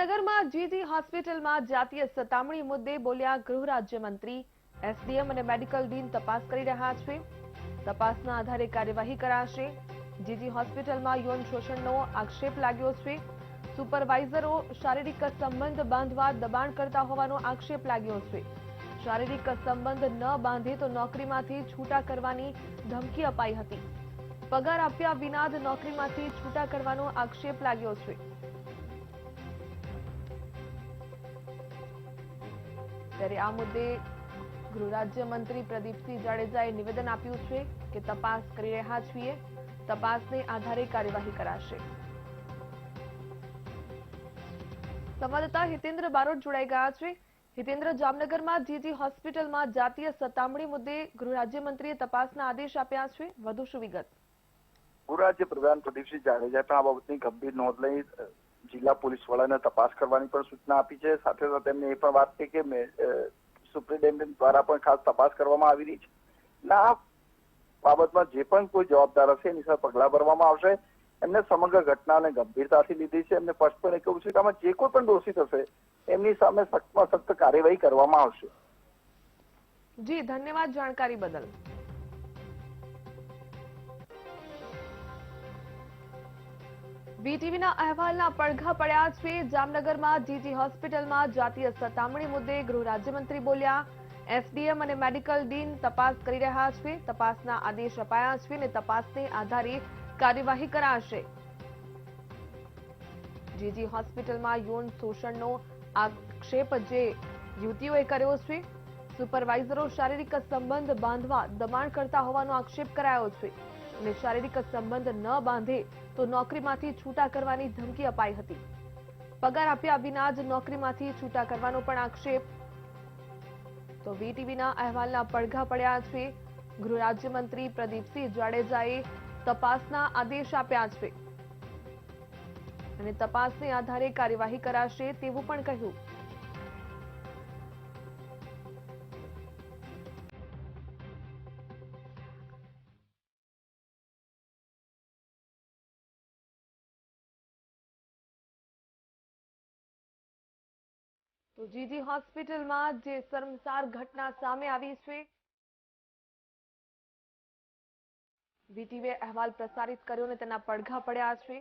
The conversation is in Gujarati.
જામનગરમાં જીજી હોસ્પિટલમાં જાતીય સતામણી મુદ્દે બોલ્યા ગૃહ રાજ્યમંત્રી. એસડીએમ અને મેડિકલ ડીન તપાસ કરી રહ્યા છે. તપાસના આધારે કાર્યવાહી કરાશે. જીજી હોસ્પિટલમાં યૌન શોષણનો આક્ષેપ લાગ્યો છે. સુપરવાઇઝરો શારીરિક સંબંધ બાંધવા દબાણ કરતા હોવાનો આક્ષેપ લાગ્યો છે. શારીરિક સંબંધ ન બાંધે તો નોકરીમાંથી છૂટા કરવાની ધમકી અપાઈ હતી. પગાર આપ્યા વિના જ નોકરીમાંથી છૂટા કરવાનો આક્ષેપ લાગ્યો છે. ત્યારે આ મુદ્દે ગૃહ રાજ્યમંત્રી પ્રદીપસિંહ જાડેજાએ નિવેદન આપ્યું છે કે તપાસ કરી રહ્યા છીએ. તપાસને આધારે કાર્યવાહી કરાશે. સંવાદદાતા હિતેન્દ્ર બારોટ જોડાઈ ગયા છે. હિતેન્દ્ર, જામનગરમાં જીજી હોસ્પિટલમાં જાતીય સતામણી મુદ્દે ગૃહ રાજ્યમંત્રીએ તપાસના આદેશ આપ્યા છે. વધુ શું વિગત ગૃહ રાજ્ય પ્રધાન પ્રદીપસિંહ જાડેજા પણ આ બાબતની ગંભીર નોંધ લઈ જિલ્લા પોલીસ વડાને તપાસ કરવાની પણ સૂચના આપી છે. સાથે સાથે એમને એ પણ વાત કરી કે સુપ્રિન્ટેન્ડન્ટ દ્વારા પણ ખાસ તપાસ કરવામાં આવી રહી છે. ના બાબતમાં જે પણ કોઈ જવાબદાર હશે એની સામે પગલાં ભરવામાં આવશે. એમને સમગ્ર ઘટનાને ગંભીરતાથી લીધી છે. એમને સ્પષ્ટપણે કહ્યું છે કે આમાં જે કોઈ પણ દોષિત હશે, એમની સામે સખ્તમાં સખ્ત કાર્યવાહી કરવામાં આવશે. જી, ધન્યવાદ જાણકારી બદલ. વીટીવીના અહેવાલના પડઘા પડ્યા છે. જામનગરમાં જીજી હોસ્પિટલમાં જાતીય સતામણી મુદ્દે ગૃહ રાજ્યમંત્રી બોલ્યા. એસડીએમ અને મેડિકલ ડીન તપાસ કરી રહ્યા છે. તપાસના આદેશ અપાયા છે અને તપાસને આધારે કાર્યવાહી કરાશે. જીજી હોસ્પિટલમાં યૌન શોષણનો આક્ષેપ જે યુવતીઓએ કર્યો છે. સુપરવાઇઝરો શારીરિક સંબંધ બાંધવા દબાણ કરતા હોવાનો આક્ષેપ કરાયો છે. અને શારીરિક સંબંધ ન બાંધે તો નોકરીમાંથી છૂટા કરવાની ધમકી અપાઈ હતી. પગાર આપ્યા વિના જ નોકરીમાંથી છૂટા કરવાનો પણ આક્ષેપ. તો વીટીવીના અહેવાલના પડઘા પડ્યા છે. ગૃહ રાજ્યમંત્રી પ્રદીપસિંહ જાડેજાએ તપાસના આદેશ આપ્યા છે. અને તપાસને આધારે કાર્યવાહી કરાશે તેવું પણ કહ્યું. તો જીજી હોસ્પિટલમાં જે શર્મસાર ઘટના સામે આવી છે, વીટીવીએ અહેવાલ પ્રસારિત કર્યો અને તેના પડઘા પડ્યા છે.